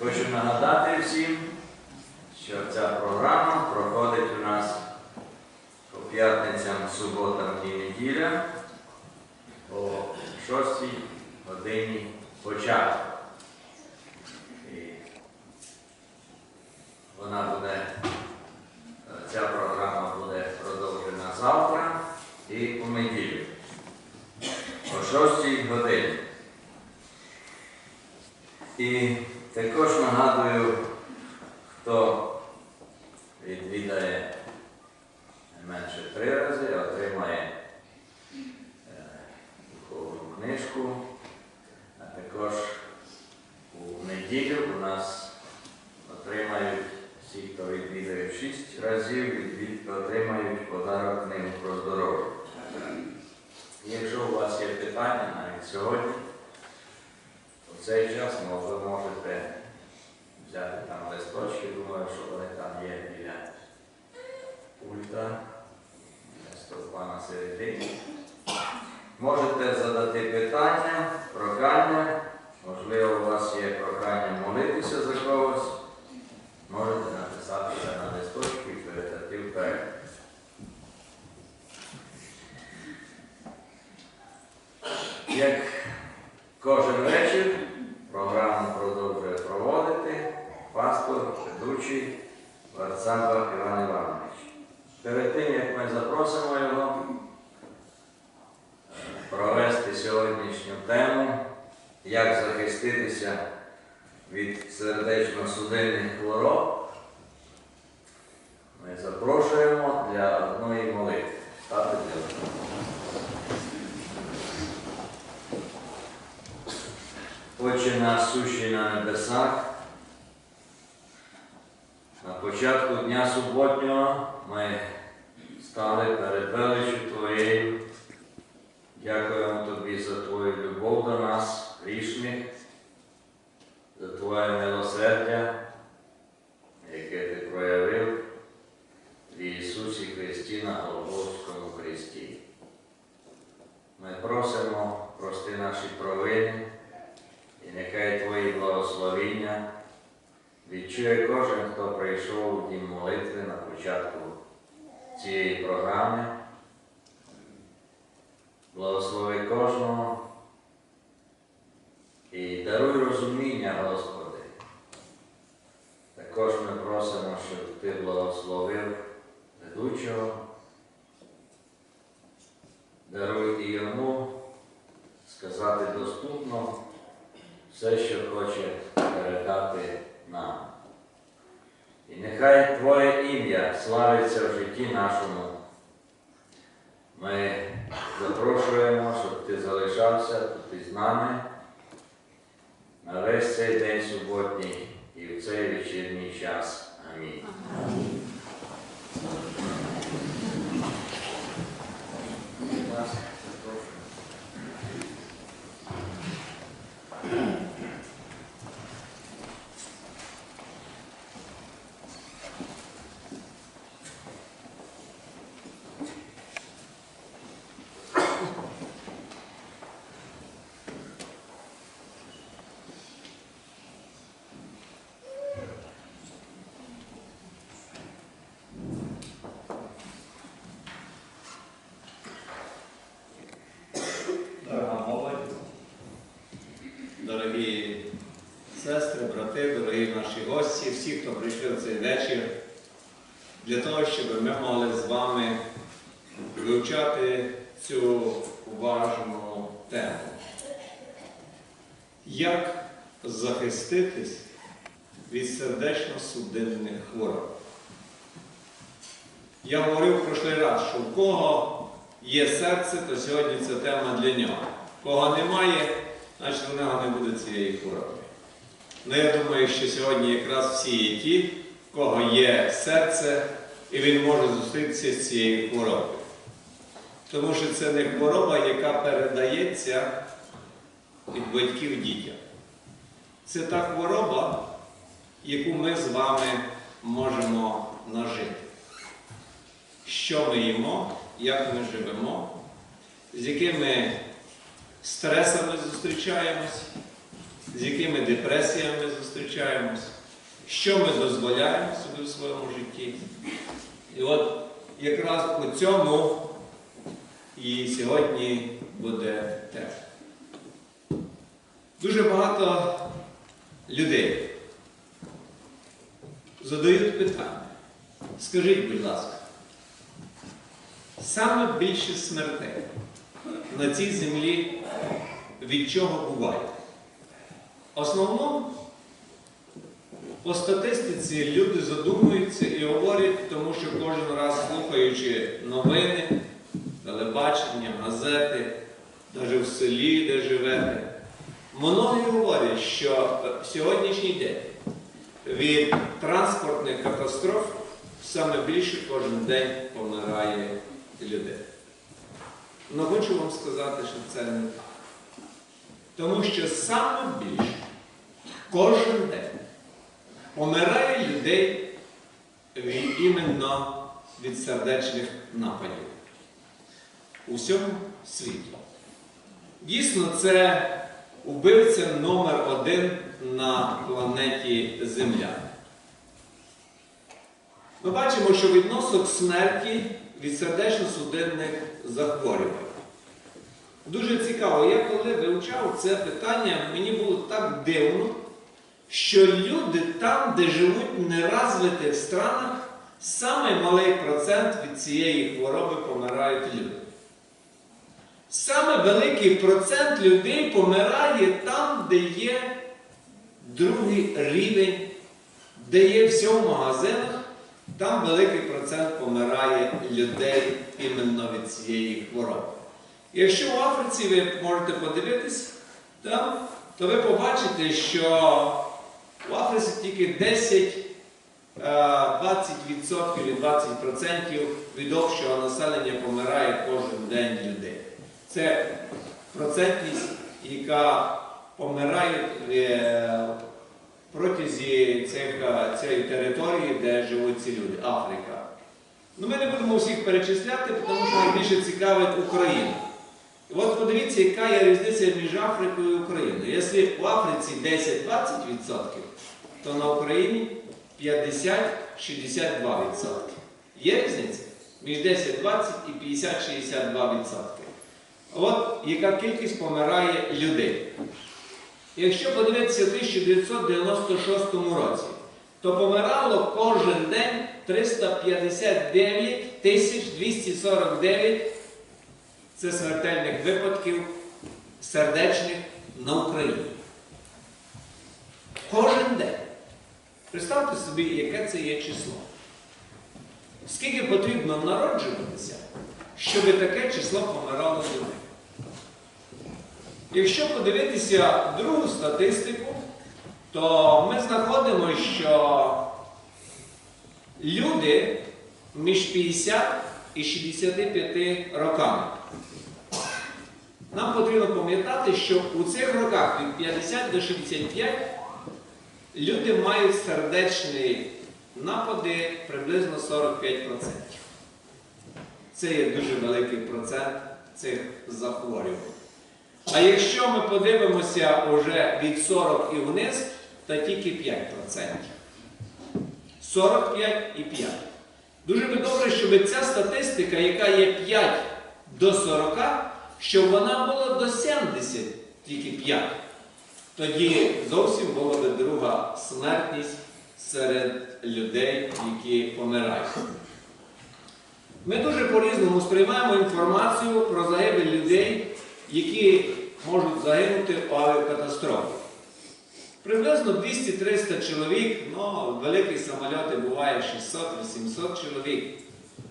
Хочу нагадати всім, що ця програма проходить у нас по п'ятницям, суботам і неділям о 6 годині початку. І вона буде, е, ця програма буде продовжена завтра і у неділю о 6 годині. І також нагадую, хто відвідає менше три рази, отримає е, духовну книжку, а також у неділю у нас отримають всі, хто відвідає шість разів, відвід- отримають подарок книгу про здоров'я. Якщо у вас є питання навіть сьогодні, у цей час може, можете взяти там листочки, думаю, що вони там є біля пульта, стовпа на середині. Можете задати питання, прохання, можливо, у вас є прохання молитися за когось. Можете написати це на листочку і передати вперед. Як кожен вечір програму продовжує проводити пастор, ведучий Варцаба Іван Іванович. Перед тим, як ми запросимо його е, провести сьогоднішню тему, як захиститися від сердечно-судинних хвороб, ми запрошуємо для одної молитви. Стати для одного. Отче наш сущий на небесах, на початку дня суботнього ми стали перед величю Твоєю. Дякуємо Тобі за Твою любов до нас, грішних, за Твоє милосердя, яке Ти проявив в Ісусі Христі на Голгофському Христі. Ми просимо прости наші провини. Благословіння відчує кожен, хто прийшов у дім молитви на початку цієї програми. Благослови кожного і даруй розуміння, Господи. Також ми просимо, щоб Ти благословив ведучого. Даруй і йому сказати доступно все, що хоче передати нам. І нехай Твоє ім'я славиться в житті нашому. Ми запрошуємо, щоб ти залишався тут із нами на весь цей день суботній і в цей вечірній час. Амінь. Будь ласка, запрошую. Дорога молодь, дорогі сестри, брати, дорогі наші гості, всі, хто прийшли в цей вечір, для того, ми могли з вами вивчати цю уважну тему. Як захиститись від сердечно-судинних хвороб? Я говорив в прошлий раз, що в кого є серце, то сьогодні це тема для нього. Кого немає, значить у нього не буде цієї хвороби. Ну я думаю, що сьогодні якраз всі є ті, в кого є серце, і він може зустрітися з цією хворобою. Тому що це не хвороба, яка передається від батьків дітям. Це та хвороба, яку ми з вами можемо нажити. Що ми їмо, як ми живемо, з якими стресами зустрічаємось, з якими депресіями зустрічаємось, що ми дозволяємо собі в своєму житті. І от якраз у цьому і сьогодні буде тема. Дуже багато людей задають питання. Скажіть, будь ласка, саме більше смертей на цій землі від чого буває? Основному по статистиці люди задумуються і говорять, тому що кожен раз слухаючи новини, телебачення, газети, навіть в селі, де живете, многі говорять, що е, сьогоднішній день від транспортних катастроф саме більше кожен день помирає людей. Але хочу вам сказати, що це не так. Тому що саме більше кожен день помирає людей іменно від сердечних нападів у всьому світі. Дійсно, це убивця номер один на планеті Земля. Ми бачимо, що відносок смерті від сердечно-судинних захворювань. Дуже цікаво, я коли вивчав це питання, мені було так дивно, що люди там, де живуть в неразвитих странах, саме малий процент від цієї хвороби помирають люди. Саме великий процент людей помирає там, де є другий рівень, де є все в магазинах, там великий процент помирає людей іменно від цієї хвороби. Якщо в Африці ви можете подивитись, там, то ви побачите, що в Африці тільки 10 е, 20% і 20% від общого населення помирає кожен день людей. Це процентність, яка помирає е, протязі е, цієї території, де живуть ці люди, Африка. Ну, ми не будемо всіх перечисляти, тому що найбільше цікавить Україну. І от подивіться, яка є різниця між Африкою і Україною. Якщо в Африці 10-20%, то на Україні 50-62%. Є різниця? Між 10-20 і 50-62%. От яка кількість помирає людей. Якщо подивитися в 1996 році, то помирало кожен день 359 тисяч 249 це смертельних випадків сердечних на Україні. Кожен день. Представте собі, яке це є число. Скільки потрібно народжуватися, щоб таке число помирало людей. Якщо подивитися другу статистику, то ми знаходимо, що люди між 50 і 65 роками. Потрібно пам'ятати, що у цих роках від 50 до 65 люди мають сердечні напади приблизно 45%. Це є дуже великий процент цих захворювань. А якщо ми подивимося вже від 40 і вниз, то тільки 5%. 45 і 5. Дуже би добре, щоб ця статистика, яка є 5 до 40, щоб вона була до 70, тільки 5. Тоді зовсім була би друга смертність серед людей, які помирають. Ми дуже по-різному сприймаємо інформацію про загибель людей, які можуть загинути у авіакатастрофі. Приблизно 200-300 чоловік, ну, великі самоліти буває 600-800 чоловік.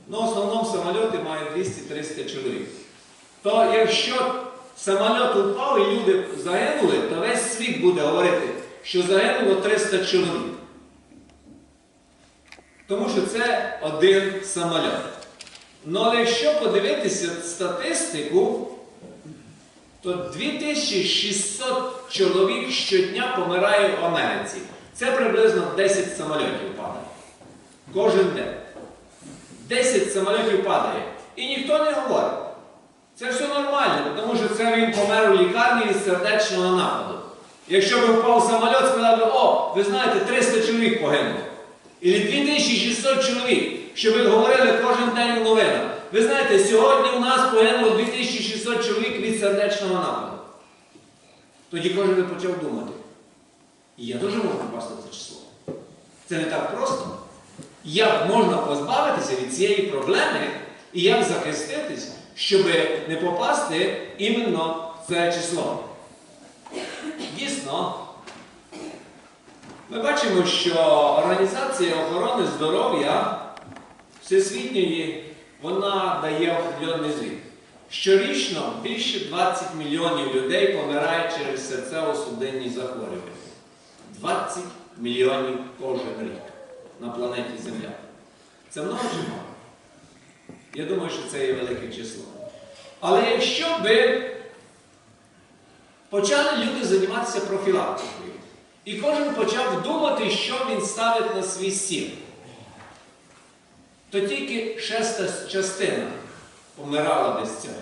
Ну, в основному самоліти мають 200-300 чоловік. То якщо самоліт упав і люди загинули, то весь світ буде говорити, що загинуло 300 чоловік. Тому що це один самоліт. Ну, але якщо подивитися статистику, то 2600 чоловік щодня помирає в Америці. Це приблизно 10 самольотів падає. Кожен день. 10 самольотів падає. І ніхто не говорить. Це все нормально, тому що це він помер у лікарні від сердечного нападу. Якщо б впав самоліт, сказали б, о, ви знаєте, 300 чоловік погинуло. І 2600 чоловік, що ви говорили кожен день у новинах. Ви знаєте, сьогодні у нас погинуло 2600 чоловік від сердечного нападу. Тоді кожен би почав думати. І я теж можу попасти в це число. Це не так просто. Як можна позбавитися від цієї проблеми і як захиститись, щоб не попасти іменно в це число. Дійсно, ми бачимо, що Організація охорони здоров'я Всесвітньої вона дає определенний звіт. Щорічно більше 20 мільйонів людей помирають через серцево-судинні захворювання. 20 мільйонів кожен рік на планеті Земля. Це мало? Я думаю, що це є велике число. Але якщо би почали люди займатися профілактикою, і кожен почав думати, що він ставить на свій стіл, то тільки шеста частина помирала без цього.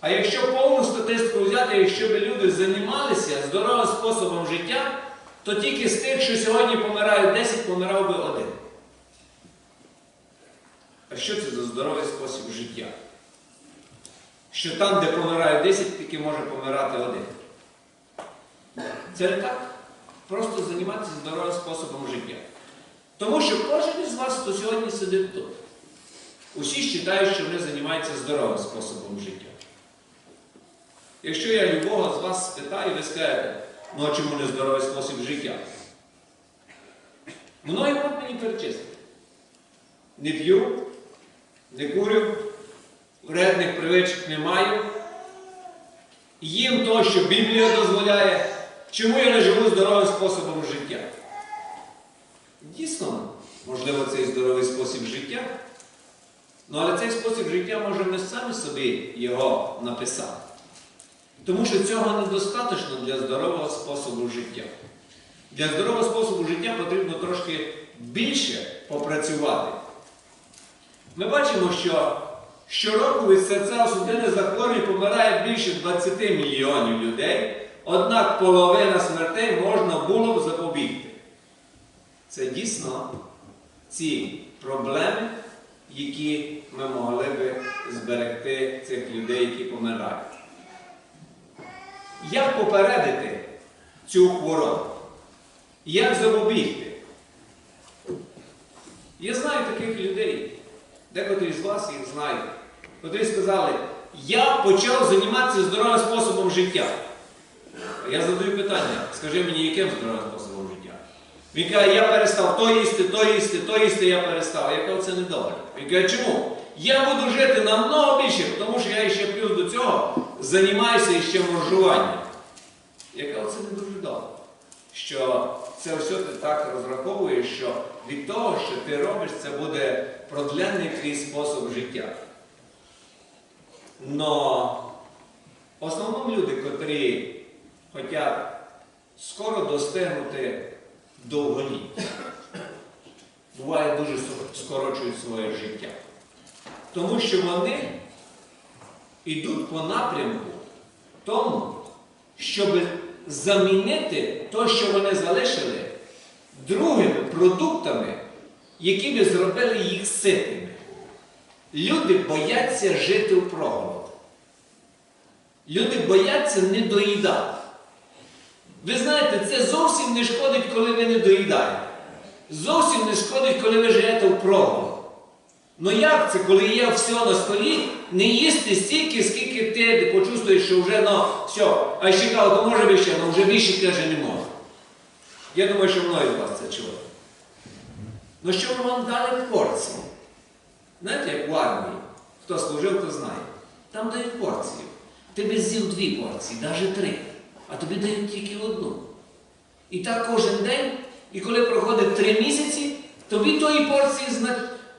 А якщо повну статистику взяти, якщо б люди займалися здоровим способом життя, то тільки з тих, що сьогодні помирають 10, помирав би один. А що це за здоровий спосіб життя? Що там, де помирають 10, тільки може помирати один. Це не так. Просто займатися здоровим способом життя. Тому що кожен із вас, хто сьогодні сидить тут, усі вважають, що вони займаються здоровим способом життя. Якщо я любого з вас спитаю, ви скажете, ну а чому не здоровий спосіб життя? Мною мені перечислити. Не п'ю, не курю, вредних привичок не маю. Їм то, що Біблія дозволяє, чому я не живу здоровим способом життя? Дійсно, можливо, цей здоровий спосіб життя. Ну, але цей спосіб життя може ми самі собі його написати. Тому що цього недостатньо для здорового способу життя. Для здорового способу життя потрібно трошки більше попрацювати. Ми бачимо, що щороку від серцево-судинних захворювань помирає більше 20 мільйонів людей, однак половина смертей можна було б запобігти. Це дійсно ці проблеми, які ми могли би зберегти цих людей, які помирають. Як попередити цю хворобу? Як запобігти? Я знаю таких людей, декотрі з вас їх знають, котрі сказали, я почав займатися здоровим способом життя. Я задаю питання, скажи мені, яким здоровим способом життя? Він каже, я перестав то їсти, то їсти, то їсти я перестав. Я кажу, це не добре. Він каже, чому? Я буду жити намного більше, тому що я ще плюс до цього займаюся іще моржуванням. Я кажу, це не дуже добре. Що це все ти так розраховуєш, що від того, що ти робиш, це буде продленний твій спосіб життя. Но в основному люди, котрі хочуть скоро достигнути довголіття, буває дуже скорочують своє життя. Тому що вони йдуть по напрямку тому, щоб замінити те, що вони залишили, другими продуктами, які би зробили їх ситими. Люди бояться жити в проголод. Люди бояться не доїдати. Ви знаєте, це зовсім не шкодить, коли ви не доїдаєте. Зовсім не шкодить, коли ви живете в проголод. Ну як це, коли є все на столі, не їсти стільки, скільки ти почувствуєш, що вже ну, все, а ще кажу, то може би ще, ну вже більше каже не може. Я думаю, що мною вас це чули. Ну що ми вам дали порції? Знаєте, як в армії, хто служив, то знає. Там дають порцію. Ти би з'їв дві порції, навіть три, а тобі дають тільки одну. І так кожен день, і коли проходить три місяці, тобі тої порції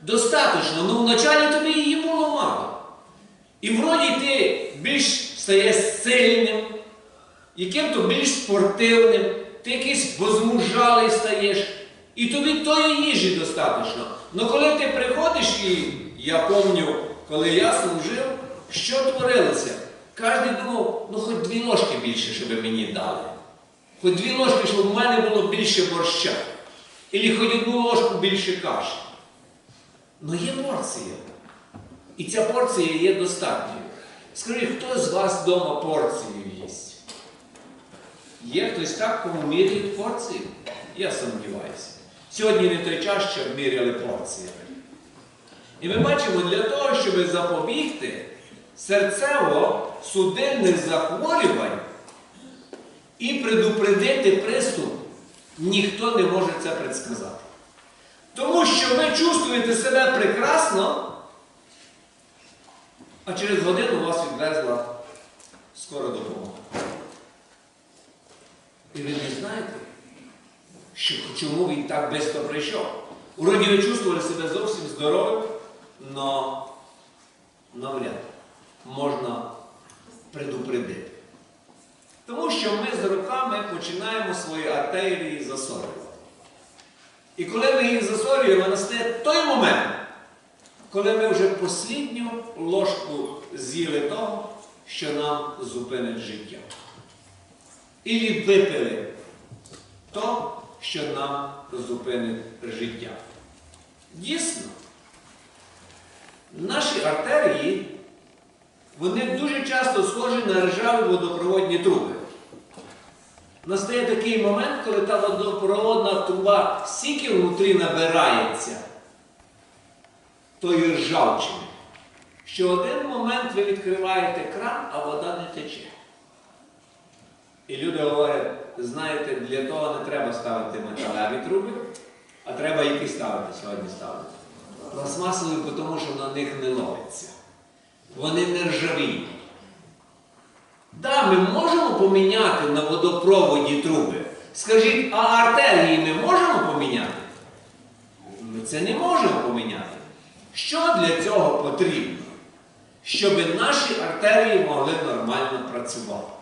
достатньо, ну вначалі тобі її було мало. І вроді ти більш стаєш сильним, яким-то більш спортивним, ти якийсь возмужалий стаєш, і тобі тої їжі достатньо. Ну коли ти приходиш, і я пам'ятаю, коли я служив, що творилося? Кожен думав, ну хоч дві ложки більше, щоб мені дали. Хоч дві ложки, щоб в мене було більше борща. Ілі хоч одну ложку більше каші. Ну є порція. І ця порція є достатньою. Скажіть, хто з вас вдома порцію їсть? Є хтось так, кому міряють порцію? Я сумніваюся. Сьогодні не той час, щоб міряли порціями. І ми бачимо, для того, щоб запобігти серцево-судинних захворювань і предупредити приступ, ніхто не може це предсказати. Тому що ви чувствуєте себе прекрасно, а через годину вас відвезла скора допомога. І ви не знаєте, що, чому він так швидко прийшов. Уроді ви чувствували себе зовсім здоровим, але навряд можна предупредити. Тому що ми з роками починаємо свої артерії засорювати. І коли ми їх засорюємо, настає той момент, коли ми вже послідню ложку з'їли того, що нам зупинить життя. І випили то, що нам зупинить життя. Дійсно, наші артерії, вони дуже часто схожі на ржаві водопроводні труби. Настає такий момент, коли та водопроводна труба стільки внутрі набирається тої ржавчини, що один момент ви відкриваєте кран, а вода не тече. І люди говорять, знаєте, для того не треба ставити металеві труби, а треба які ставити сьогодні ставити. Пластмасові, тому що на них не ловиться. Вони не ржавіють. Да, ми можемо поміняти на водопроводі труби. Скажіть, а артерії ми можемо поміняти? Ми це не можемо поміняти. Що для цього потрібно? Щоб наші артерії могли нормально працювати.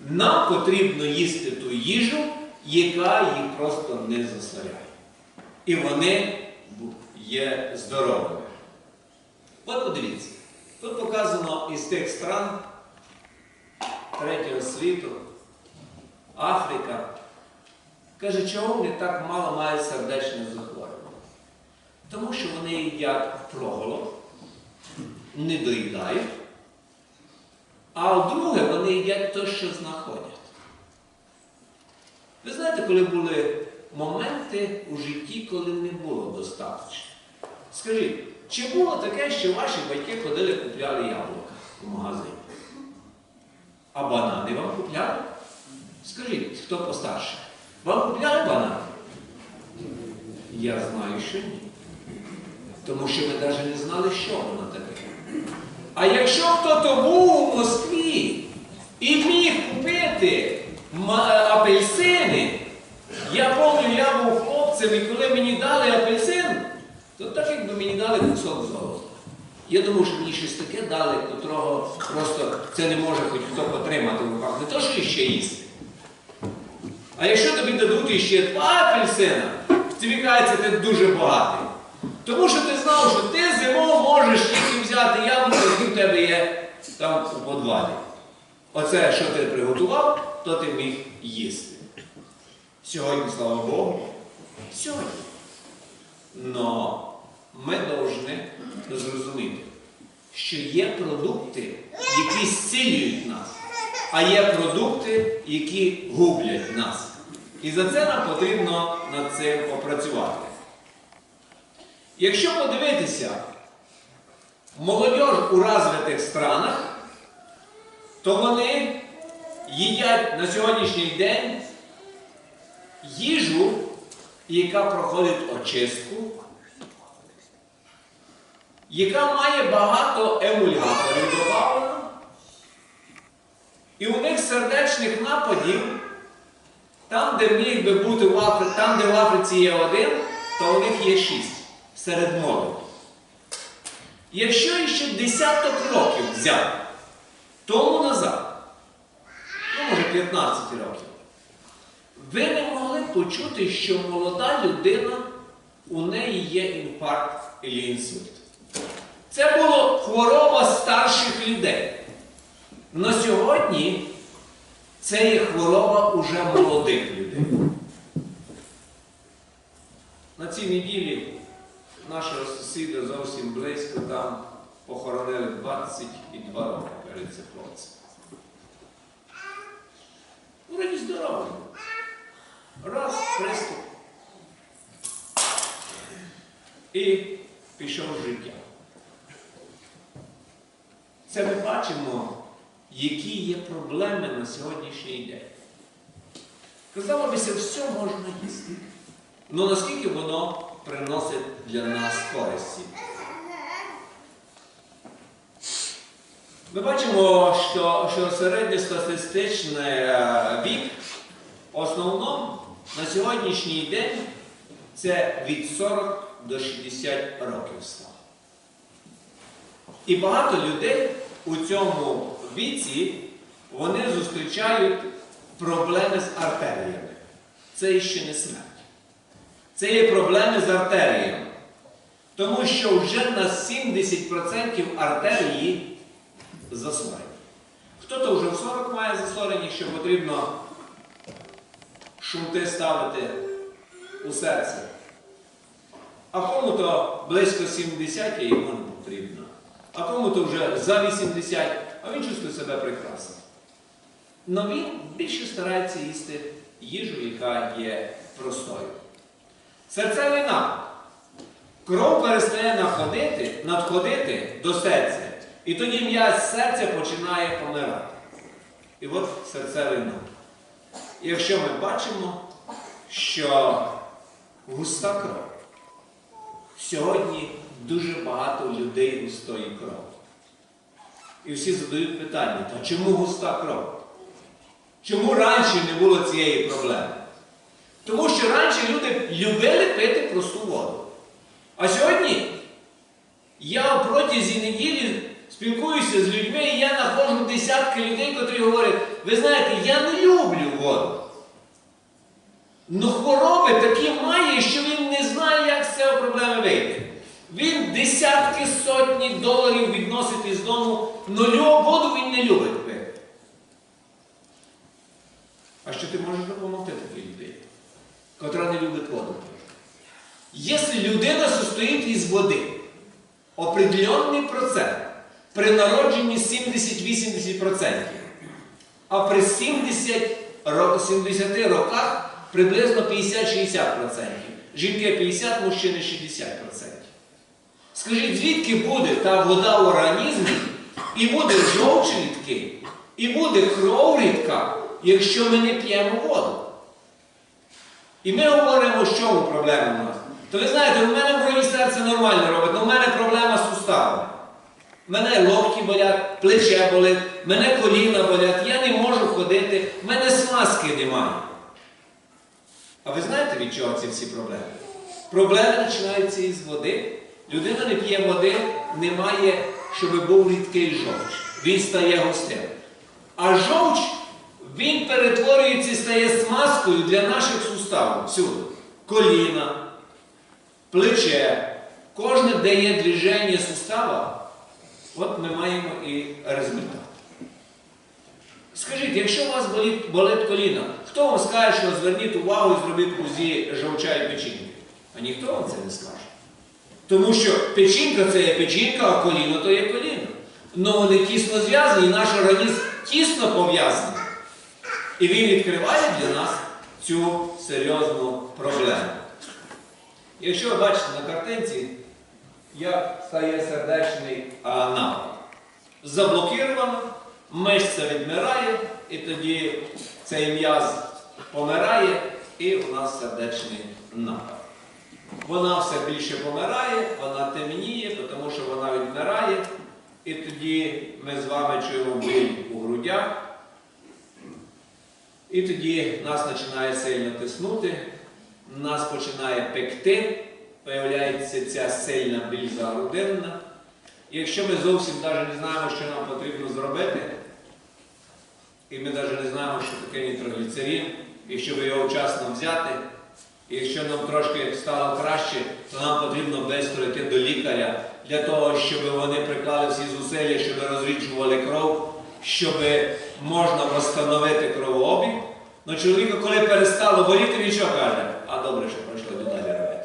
Нам потрібно їсти ту їжу, яка їх просто не засоряє. І вони є здоровими. От подивіться, тут показано із тих стран третього світу, Африка. Каже, чого вони так мало мають сердечне захворювання? Тому що вони їдять впроголод, не доїдають. А друге, вони їдять те, що знаходять. Ви знаєте, коли були моменти у житті, коли не було достатньо. Скажіть, чи було таке, що ваші батьки ходили купляли яблука в магазині? А банани вам купляли? Скажіть, хто постарше? Вам купляли банани? Я знаю, що ні. Тому що ви навіть не знали, що воно таке. А якщо хто-то був у Москві і міг купити апельсини, я пам'ятаю, я був хлопцем, і коли мені дали апельсин, то так якби мені дали кусок золота. Я думав, що мені щось таке дали, котрого просто це не може хоч хто потримати в руках. Не то, що іще їсти. А якщо тобі дадуть іще два апельсина, тобі кажеться, ти дуже багатий. Тому що ти знав, що ти зимою можеш тільки взяти яблуко, які в тебе є там у подвалі. Оце, що ти приготував, то ти міг їсти. Сьогодні, слава Богу, сьогодні. Но ми повинні зрозуміти, що є продукти, які зцілюють нас, а є продукти, які гублять нас. І за це нам потрібно над цим попрацювати. Якщо подивитися молодь у розвитих странах, то вони їдять на сьогоднішній день їжу, яка проходить очистку, яка має багато емульгаторів додано, і у них сердечних нападів, там, де міг би бути в Африці, там, де в Африці є один, то у них є шість серед молоді. Якщо ще десяток років взяти тому назад, ну може 15 років, ви не могли почути, що молода людина, у неї є інфаркт або інсульт. Це була хвороба старших людей. На сьогодні це є хвороба уже молодих людей. На цій неділі нашого сусіда зовсім близько там похоронили 22 роки перед цим хлопцем. Вроді здоровий. Раз, приступ. І пішов життя. Це ми бачимо, які є проблеми на сьогоднішній день. Казало бися, все можна їсти. Ну наскільки воно приносить для нас користі? Ми бачимо, що, що середньостатистичний е, вік в основному на сьогоднішній день це від 40 до 60 років став. І багато людей у цьому віці вони зустрічають проблеми з артеріями. Це ще не смерть. Це є проблеми з артеріями. Тому що вже на 70% артерії засорені. Хто-то вже в 40 має засорені, що потрібно шунти ставити у серце. А кому-то близько 70 і йому не потрібно. А кому-то вже за 80, а він чувствує себе прекрасно. Но він більше старається їсти їжу, яка є простою. Серцевий напад. Кров перестає находити, надходити до серця. І тоді м'яз серця починає помирати. І от серцевий напад. І якщо ми бачимо, що густа кров. Сьогодні дуже багато людей густої крові. І всі задають питання, та чому густа кров? Чому раніше не було цієї проблеми? Тому що раніше люди любили пити просту воду. А сьогодні я протязі неділі спілкуюся з людьми, і я знаходжу десятки людей, котрі говорять, ви знаєте, я не люблю воду. Ну хвороби такі має, що він не знає, як з цієї проблеми вийти. Він десятки сотні доларів відносить із дому, але воду він не любить пити. А що ти можеш допомогти такій людині, котра не любить воду? Якщо людина состоїть із води, определенний процент, при народженні 70-80%, а при 70, ро- 70 роках приблизно 50-60%. Жінки 50, мужчини 60%. Скажіть, звідки буде та вода в організмі, і буде жовч рідкий, і буде кров рідка, якщо ми не п'ємо воду? І ми говоримо, що проблема у нас. То ви знаєте, у мене в серце нормально робить, але в мене проблема з суставами. У мене локті болять, плече болить, в мене коліна болять, я не можу ходити, в мене смазки немає. А ви знаєте, від чого ці всі проблеми? Проблеми починаються із води. Людина не п'є води, немає, щоб був рідкий жовч. Він стає густим. А жовч, він перетворюється і стає смазкою для наших суставів всюди. Коліна, плече, кожне, де є движення сустава, от ми маємо і результат. Скажіть, якщо у вас болить, болить коліно, хто вам скаже, що зверніть увагу і зробіть УЗІ жовча і печінки? А ніхто вам це не скаже. Тому що печінка це є печінка, а коліно то є коліно. Ну вони тісно зв'язані, і наш організм тісно пов'язаний. І він відкриває для нас цю серйозну проблему. Якщо ви бачите на картинці, як стає сердечний а, напад. Заблокіровано, мишця відмирає, і тоді цей м'яз помирає, і у нас сердечний напад. Вона все більше помирає, вона темніє, тому що вона відмирає, і тоді ми з вами чуємо біль у грудях. І тоді нас починає сильно тиснути, нас починає пекти, появляється ця сильна біль загрудинна. І якщо ми зовсім навіть не знаємо, що нам потрібно зробити, і ми навіть не знаємо, що таке нітрогліцерин, і щоб його вчасно взяти. І якщо нам трошки стало краще, то нам потрібно швидко йти до лікаря для того, щоб вони приклали всі зусилля, щоб розріджували кров, щоб можна встановити кровообіг. Ну чоловіка, коли перестало боліти, він що каже? А добре, що пройшло йду далі робити.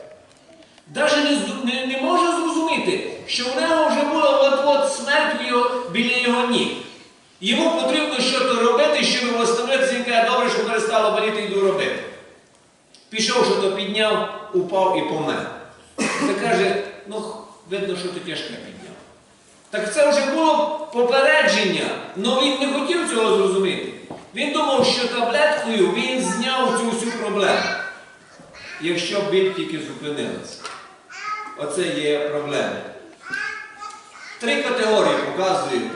Даже не, не, може зрозуміти, що в нього вже була от-от смерть біля його ніг. Йому потрібно щось робити, щоб встановитися, він каже, добре, що перестало боліти, йду робити. Пішов, що то підняв, упав і помер. Та каже, ну видно, що то тяжке підняв. Так це вже було попередження, але він не хотів цього зрозуміти. Він думав, що таблеткою він зняв цю всю проблему. Якщо б біль тільки зупинилася. Оце є проблема. Три категорії показують.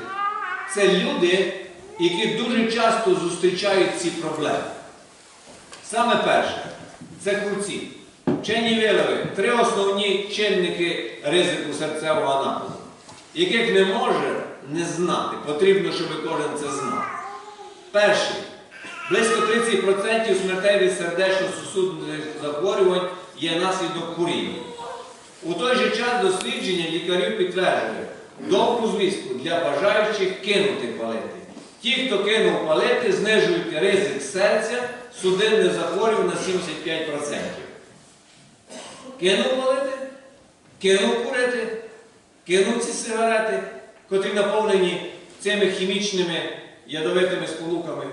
Це люди, які дуже часто зустрічають ці проблеми. Саме перше це курці. Вчені виявили три основні чинники ризику серцевого нападу, яких не може не знати. Потрібно, щоб кожен це знав. Перший. Близько 30% смертей від сердечно-сусудних захворювань є наслідок куріння. У той же час дослідження лікарів підтверджує добру звістку для бажаючих кинути палити. Ті, хто кинув палити, знижують ризик серця, судинних захворювань на 75%. Кинув палити, кинув курити, кинув ці сигарети, котрі наповнені цими хімічними ядовитими сполуками.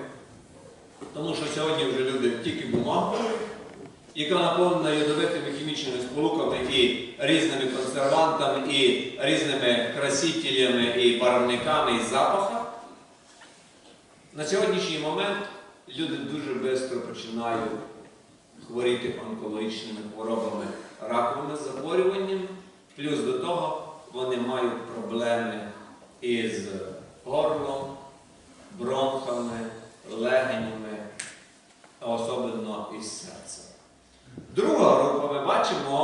Тому що сьогодні вже люди тільки бумагу, яка наповнена ядовитими хімічними сполуками і різними консервантами, і різними красителями, і барвниками, і запахами. На сьогоднішній момент люди дуже швидко починають хворіти онкологічними хворобами, раковими захворюваннями. Плюс до того вони мають проблеми із горлом, бронхами, легенями, особливо із серцем. Друга група, ми бачимо,